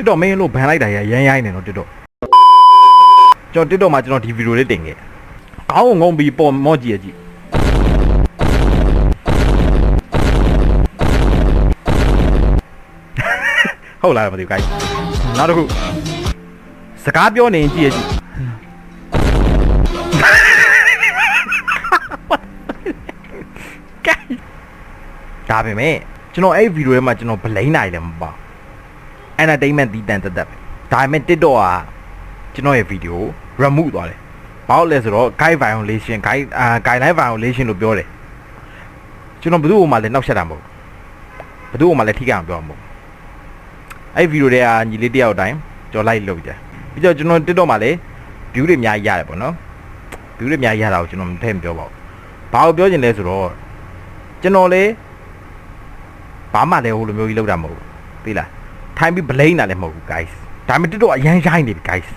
TikTok မင်းလို့ဘန်လိုက်တာရရမ်းရိုင်းနေတော့ TikTok ကျွန်တော် TikTok မှာကျွန်တော်ဒီဗီဒီယိုလေးတင်ခဲ့ခေါင်းကိုငုံပြီးပေါ်မော့ကြည့်ရကြည့်ဟုတ်လားမသိဘူး guys နောက်တစ်ခုစကားပြောနေရင်ကြည့်ရကြည့်ဒါပေမဲ့ကျွန်တော်အဲ့ဗီဒီယိုထဲမှာကျွန်တော်ဗလိန်နိုင်လည်းမပါ entertainment တီးတန်တက်တက်ပဲဒါပေမဲ့ TikTok ကကျွန်တော်ရဲ့ဗီဒီယို remove သွားတယ်ဘာလို့လဲဆိုတော့ guide violation guide အာ guideline violation လို့ပြောတယ်ကျွန်တော်ဘယ်သူ့ဟိုမှလည်းနှောက်ရှက်တာမဟုတ်ဘူးဘယ်သူ့ဟိုမှလည်းထိခိုက်အောင်ပြောမှာမဟုတ်ဘူးအဲ့ဗီဒီယိုတွေကညီလေးတယောက်တိုင်းကျွန်တော် like လုပ်ကြပြီးတော့ကျွန်တော် TikTok မှာလည်း view တွေအများကြီးရတယ်ပေါ့နော် view တွေအများကြီးရတာကိုကျွန်တော်မထည့်မပြောပါဘူးဘာလို့ပြောချင်လဲဆိုတော့ကျွန်တော်လေဘာမှလည်းဟိုလိုမျိုးကြီးလောက်တာမဟုတ်ဘူးသိလား ထိုင်ပြီး blame တာလည်းမဟုတ်ဘူး guys ဒါပေမဲ့ TikTok အရန်ရိုင်းနေပြီ guys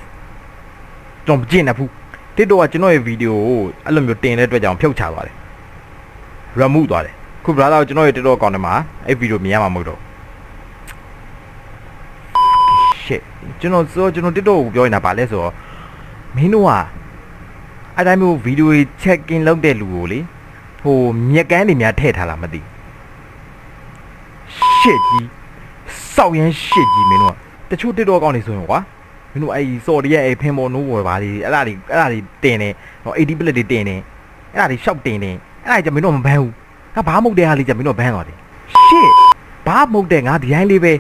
ကျွန်တော်မကြည့်နေဘူး TikTok ကကျွန်တော်ရဲ့ဗီဒီယိုကိုအဲ့လိုမျိုးတင်တဲ့အတွက်ကြောင့်ဖြုတ်ချသွားတယ် remove သွားတယ်ခု brother ကိုကျွန်တော်ရဲ့ TikTok account ထဲမှာအဲ့ဗီဒီယိုမြင်ရမှာမဟုတ်တော့ shit ကျွန်တော်ဆိုကျွန်တော် TikTok ကိုပြောနေတာဗာလဲဆိုတော့မင်းတို့ကအဲ့တိုင်းမျိုးဗီဒီယို check in လုပ်တဲ့လူကိုလေဟိုမြက်ကန်းတွေများထည့်ထားလားမသိဘူး shit ကြီး စောက်ရမ်း shit ကြီးမင်းတို့ကတချို့ TikTok account တွေဆိုရင်ကွာမင်းတို့အဲ့စော်တရဲ့အဲ့ဖင်ပေါ်နိုးပေါ်ပါလေအဲ့ဒါတွေအဲ့ဒါတွေတင်နေဟို80 plate တွေတင်နေအဲ့ဒါတွေရှောက်တင်နေအဲ့ဒါကြမင်းတို့မဘန်းဘူးငါဘာမဟုတ်တဲ့ဟာလေးကြမင်းတို့ဘန်းသွားတယ် shit ဘာမဟုတ်တဲ့ငါဒီတိုင်းလေးပဲ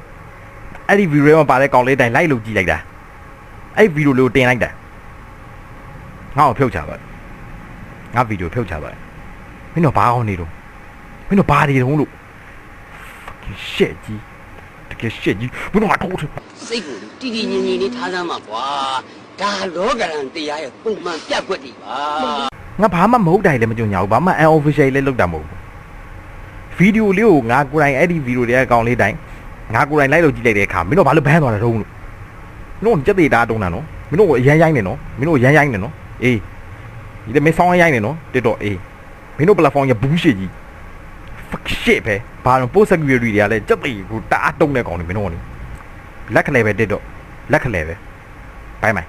အဲ့ဒီဗီဒီယိုမှာပါတဲ့ကောင်လေးတိုင်းလိုက်လို့ကြည့်လိုက်တာအဲ့ဗီဒီယိုလေးကိုတင်လိုက်တာငါ့ကိုဖြုတ်ချသွားတယ်ငါဗီဒီယိုဖြုတ်ချသွားတယ်မင်းတို့ဘာအောင်နေတော့မင်းတို့ဘာနေတုံးလို့ fucking shit ကြီးတ ကယ် shit ကြီးမင်းတို့ကတော့စိတ်ကိုတည်တည်ငြိမ်ငြိမ်လေးထားစမ်းပါကွာဒါလောကရန်တရားရဲ့ပုံမှန်ပြတ်ကွက်တွေပါငါဘာမှမဟုတ်တိုင်းလည်းမကြုံညာဘူးဘာမှ unofficial လည်းလုပ်တာမဟုတ်ဘူးဗီဒီယိုလေးကိုငါကိုယ်တိုင်အဲ့ဒီဗီဒီယိုတွေအကောင်လေးတိုင်းငါကိုယ်တိုင်လိုက်လို့ကြည့်လိုက်တဲ့အခါမင်းတို့ဘာလို့ဘန်းသွားတာတုံးလို့မင်းတို့ကြက်သေးတာတုံးတာနော်မင်းတို့ကိုအရန်ရိုင်းနေနော်မင်းတို့ရန်ရိုင်းနေနော်အေးဒီလည်းမင်းဆောင်းရိုင်းနေနော်တစ်တော့အေးမင်းတို့ platform ရဘူးရှိကြီး fuck shit ပဲဘာလို့ post security တွေကလည်းကြက်သေးကိုတအားတုံးတဲ့ကောင်တွေမင်းတို့ကလေလက်ခလဲပဲတစ်တော့လက်ခလဲပဲဘိုင်ဘိုင်